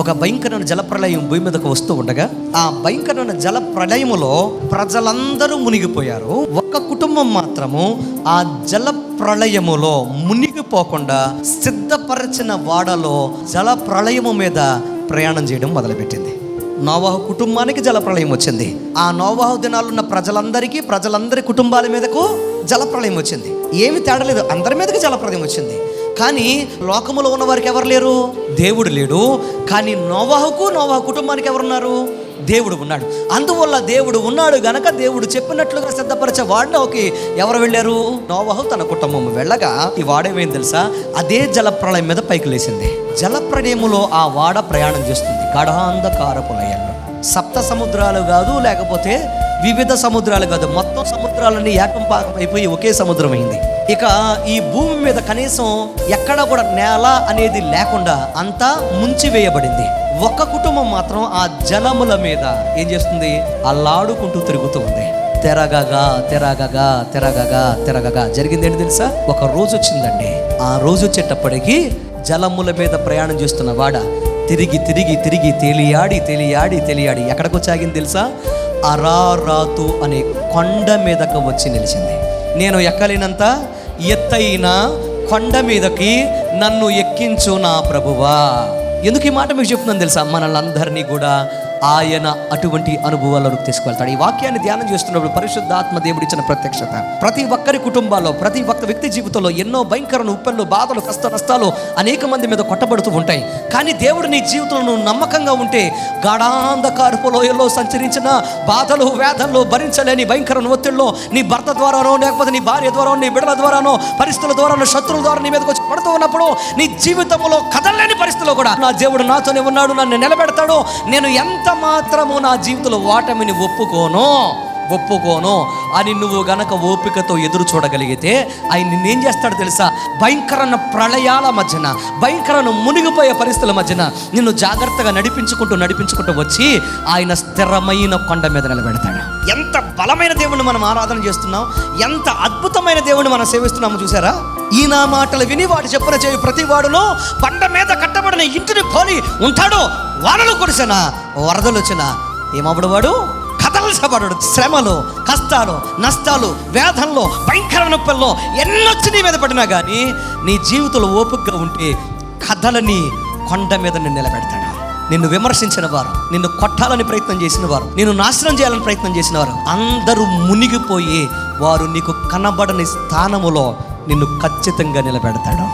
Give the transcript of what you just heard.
ఒక భయంకరమైన జలప్రలయం భూమి మీదకు వస్తూ ఉండగా ఆ భయంకరమైన జల ప్రళయములో ప్రజలందరూ మునిగిపోయారు. ఒక్క కుటుంబం మాత్రము ఆ జల ప్రళయములో మునిగిపోకుండా సిద్ధపరచిన వాడలో జల ప్రళయము మీద ప్రయాణం చేయడం మొదలుపెట్టింది. నోవాహు కుటుంబానికి జల ప్రళయం వచ్చింది. ఆ నోవాహు దినాలు ఉన్న ప్రజలందరికీ ప్రజలందరి కుటుంబాల మీదకు జల ప్రళయం వచ్చింది. ఏమి తేడలేదు అందరి మీదకి జల ప్రళయం వచ్చింది. కానీ లోకములో ఉన్న వారికి ఎవరు లేరు? దేవుడు లేడు. కానీ నోవాహుకు నోవాహు కుటుంబానికి ఎవరున్నారు? దేవుడు ఉన్నాడు. అందువల్ల దేవుడు ఉన్నాడు గనక దేవుడు చెప్పినట్లుగా సిద్ధపరిచే వాడిలోకి ఎవరు వెళ్ళారు? నోవాహు తన కుటుంబం వెళ్ళగా ఈ వాడేమైంది తెలుసా? అదే జల ప్రళయం మీద పైకి లేచింది. జల ప్రళయములో ఆ వాడ ప్రయాణం చేస్తుంది. గఢాంధకారపు లయంలో సప్త సముద్రాలు కాదు లేకపోతే వివిధ సముద్రాలు కాదు మొత్తం సముద్రాలన్నీ ఏకం పాకం అయిపోయి ఒకే సముద్రం అయింది. ఇక ఈ భూమి మీద కనీసం ఎక్కడ కూడా నేల అనేది లేకుండా అంతా ముంచివేయబడింది. ఒక్క కుటుంబం మాత్రం ఆ జలముల మీద ఏం చేస్తుంది? అల్లాడుకుంటూ తిరుగుతూ ఉంది. తెరగగా తెరగగా తెరగగా తెరగగా. జరిగింది ఏంటి తెలుసా? ఒక రోజు వచ్చిందండి. ఆ రోజు వచ్చేటప్పటికి జలముల మీద ప్రయాణం చేస్తున్న వాడ తిరిగి తిరిగి తిరిగి తేలియాడి తేలియాడి తేలియాడి ఎక్కడికి వచ్చాగింది తెలుసా? అరారాతు అనే కొండ మీదకు వచ్చి నిలిచింది. నేను ఎక్కలేనంత ఎత్తైన కొండ మీదకి నన్ను ఎక్కించు నా ప్రభువా. ఎందుకు ఈ మాట మీకు చెప్తున్నాను తెలుసా? మనల్ని కూడా ఆయన అటువంటి అనుభవాలను తీసుకువెళ్తాడు. ఈ వాక్యాన్ని ధ్యానం చేస్తున్నప్పుడు పరిశుద్ధాత్మ దేవుడు ఇచ్చిన ప్రత్యక్షత. ప్రతి ఒక్కరి కుటుంబాల్లో ప్రతి ఒక్క వ్యక్తి జీవితంలో ఎన్నో భయంకర ఉప్పెళ్ళు బాధలు కష్ట నష్టాలు అనేక మంది మీద కొట్టబడుతూ ఉంటాయి. కానీ దేవుడు నీ జీవితంలో నమ్మకంగా ఉంటే గాఢాంధకారపు లోయల్లో సంచరించిన బాధలు వేదనలు భరించలేని భయంకర ఒత్తిడిలో నీ భర్త ద్వారానో లేకపోతే నీ భార్య ద్వారానో నీ బిడ్డల ద్వారానో పరిస్థితుల ద్వారానో శత్రువుల ద్వారా నీ మీదకి వచ్చి పడుతూ ఉన్నప్పుడు నీ జీవితంలో కదలలేని పరిస్థితుల్లో కూడా నా దేవుడు నాతోనే ఉన్నాడు నన్ను నిలబెడతాడు నేను ఎంత మాత్రము నా జీవితంలో ఓటమిని ఒప్పుకోను. ఒప్పుకోను. అని నువ్వు గనక ఓపికతో ఎదురు చూడగలిగితే ఆయన నిన్నేం చేస్తాడు తెలుసా? భయంకరమైన ప్రళయాల మధ్యన భయంకరమైన మునిగిపోయే పరిస్థితుల మధ్యన నిన్ను జాగ్రత్తగా నడిపించుకుంటూ నడిపించుకుంటూ వచ్చి ఆయన స్థిరమైన కొండ మీద నిలబెడతాడు. ఎంత బలమైన దేవుణ్ణి మనం ఆరాధన చేస్తున్నాం? ఎంత అద్భుతమైన దేవుణ్ణి మనం సేవిస్తున్నాము చూసారా ఈయన మాటలు విని వాడు చెప్పిన చేయి ప్రతి వాడును బండ మీద అనే ఇంటిని పోలి ఉంటాడు. వానలు కురిసిన వరదలు వచ్చిన. ఏమప్పుడు వాడు? కదలసబడు శ్రమలు కష్టాలు నష్టాలు వేదనలు భయంకర నొప్పుల్లో ఎన్నొచ్చి నీ మీద పడినా కానీ నీ జీవితంలో ఓపికగా ఉంటే కథలని కొండ మీద నిన్ను నిలబెడతాడు. నిన్ను విమర్శించిన వారు నిన్ను కొట్టాలని ప్రయత్నం చేసిన వారు నిన్ను నాశనం చేయాలని ప్రయత్నం చేసిన వారు అందరూ మునిగిపోయి వారు నీకు కనబడని స్థానములో నిన్ను ఖచ్చితంగా నిలబెడతాడు.